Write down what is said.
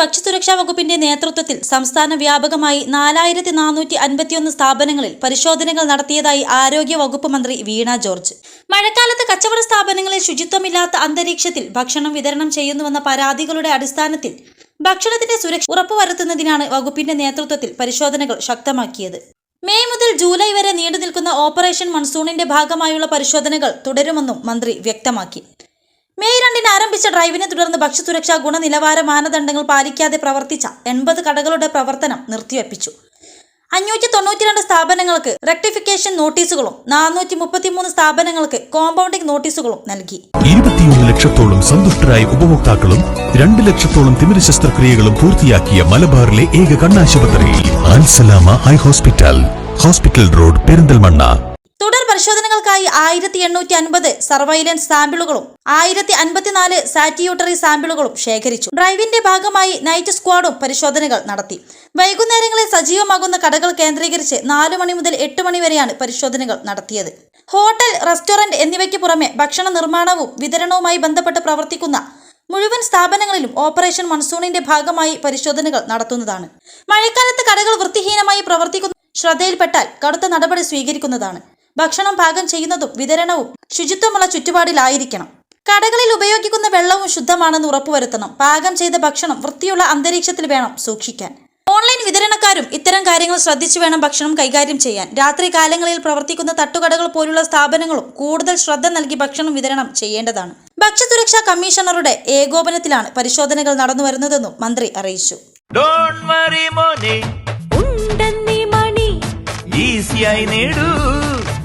ഭക്ഷ്യസുരക്ഷാ വകുപ്പിന്റെ നേതൃത്വത്തിൽ സംസ്ഥാന വ്യാപകമായി നാലായിരത്തി നാനൂറ്റി അൻപത്തിയൊന്ന് സ്ഥാപനങ്ങളിൽ പരിശോധനകൾ നടത്തിയതായി ആരോഗ്യ വകുപ്പ് മന്ത്രി വീണ ജോർജ്. മഴക്കാലത്ത് കച്ചവട സ്ഥാപനങ്ങളിൽ ശുചിത്വമില്ലാത്ത അന്തരീക്ഷത്തിൽ ഭക്ഷണം വിതരണം ചെയ്യുന്നുവെന്ന പരാതികളുടെ അടിസ്ഥാനത്തിൽ ഭക്ഷണത്തിന്റെ സുരക്ഷ ഉറപ്പുവരുത്തുന്നതിനാണ് വകുപ്പിന്റെ നേതൃത്വത്തിൽ പരിശോധനകൾ ശക്തമാക്കിയത്. മെയ് മുതൽ ജൂലൈ വരെ നീണ്ടു നിൽക്കുന്ന ഓപ്പറേഷൻ മൺസൂണിന്റെ ഭാഗമായുള്ള പരിശോധനകൾ തുടരുമെന്നും മന്ത്രി വ്യക്തമാക്കി. മെയ് രണ്ടിന് ആരംഭിച്ച ഡ്രൈവിനെ തുടർന്ന് ഭക്ഷ്യസുരക്ഷാ ഗുണനിലവാര മാനദണ്ഡങ്ങൾ പാലിക്കാതെ പ്രവർത്തിച്ച എൺപത് കടകളുടെ പ്രവർത്തനം നിർത്തിവെപ്പിച്ചു. അഞ്ഞൂറ്റി തൊണ്ണൂറ്റിരണ്ട് സ്ഥാപനങ്ങൾക്ക് റെക്ടിഫിക്കേഷൻ നോട്ടീസുകളും നാനൂറ്റി മുപ്പത്തിമൂന്ന് സ്ഥാപനങ്ങൾക്ക് കോമ്പൗണ്ടിംഗ് നോട്ടീസുകളും നൽകി. ഇരുപത്തിയൊന്ന് ലക്ഷത്തോളം സന്തുഷ്ടരായ ഉപഭോക്താക്കളും രണ്ട് ലക്ഷത്തോളം തിമിര ശസ്ത്രക്രിയകളും പൂർത്തിയാക്കിയ മലബാറിലെ ഏക കണ്ണാശുപത്രി Alsalama eye hospital hospital road Perinthalmanna. പരിശോധനകൾക്കായി ആയിരത്തി എണ്ണൂറ്റി അൻപത് സർവൈലൻസ് സാമ്പിളുകളും ആയിരത്തി അൻപത്തിനാല് സാറ്റിയൂട്ടറി സാമ്പിളുകളും ശേഖരിച്ചു. ഡ്രൈവിന്റെ ഭാഗമായി നൈറ്റ് സ്ക്വാഡും പരിശോധനകൾ നടത്തി. വൈകുന്നേരങ്ങളിൽ സജീവമാകുന്ന കടകൾ കേന്ദ്രീകരിച്ച് നാലു മണി മുതൽ എട്ട് മണി വരെയാണ് പരിശോധനകൾ നടത്തിയത്. ഹോട്ടൽ റെസ്റ്റോറന്റ് എന്നിവയ്ക്ക് പുറമെ ഭക്ഷണ നിർമ്മാണവും വിതരണവുമായി ബന്ധപ്പെട്ട് പ്രവർത്തിക്കുന്ന മുഴുവൻ സ്ഥാപനങ്ങളിലും ഓപ്പറേഷൻ മൺസൂണിന്റെ ഭാഗമായി പരിശോധനകൾ നടത്തുന്നതാണ്. മഴക്കാലത്ത് കടകൾ വൃത്തിഹീനമായി പ്രവർത്തിക്കുന്ന ശ്രദ്ധയിൽപ്പെട്ടാൽ കടുത്ത നടപടി സ്വീകരിക്കുന്നതാണ്. ഭക്ഷണം പാകം ചെയ്യുന്നതും വിതരണവും ശുചിത്വമുള്ള ചുറ്റുപാടിലായിരിക്കണം. കടകളിൽ ഉപയോഗിക്കുന്ന വെള്ളവും ശുദ്ധമാണെന്ന് ഉറപ്പുവരുത്തണം. പാകം ചെയ്ത ഭക്ഷണം വൃത്തിയുള്ള അന്തരീക്ഷത്തിൽ വേണം സൂക്ഷിക്കാൻ. ഓൺലൈൻ വിതരണക്കാരും ഇത്തരം കാര്യങ്ങൾ ശ്രദ്ധിച്ചു വേണം ഭക്ഷണം കൈകാര്യം ചെയ്യാൻ. രാത്രി കാലങ്ങളിൽ പ്രവർത്തിക്കുന്ന തട്ടുകടകൾ പോലുള്ള സ്ഥാപനങ്ങളും കൂടുതൽ ശ്രദ്ധ നൽകി ഭക്ഷണം വിതരണം ചെയ്യേണ്ടതാണ്. ഭക്ഷ്യസുരക്ഷാ കമ്മീഷണറുടെ ഏകോപനത്തിലാണ് പരിശോധനകൾ നടന്നു വരുന്നതെന്നും മന്ത്രി അറിയിച്ചു. ഡോൺ വറി മോനെ. ഉണ്ടെന്നീ മണി. ഈസിയായി നേടൂ.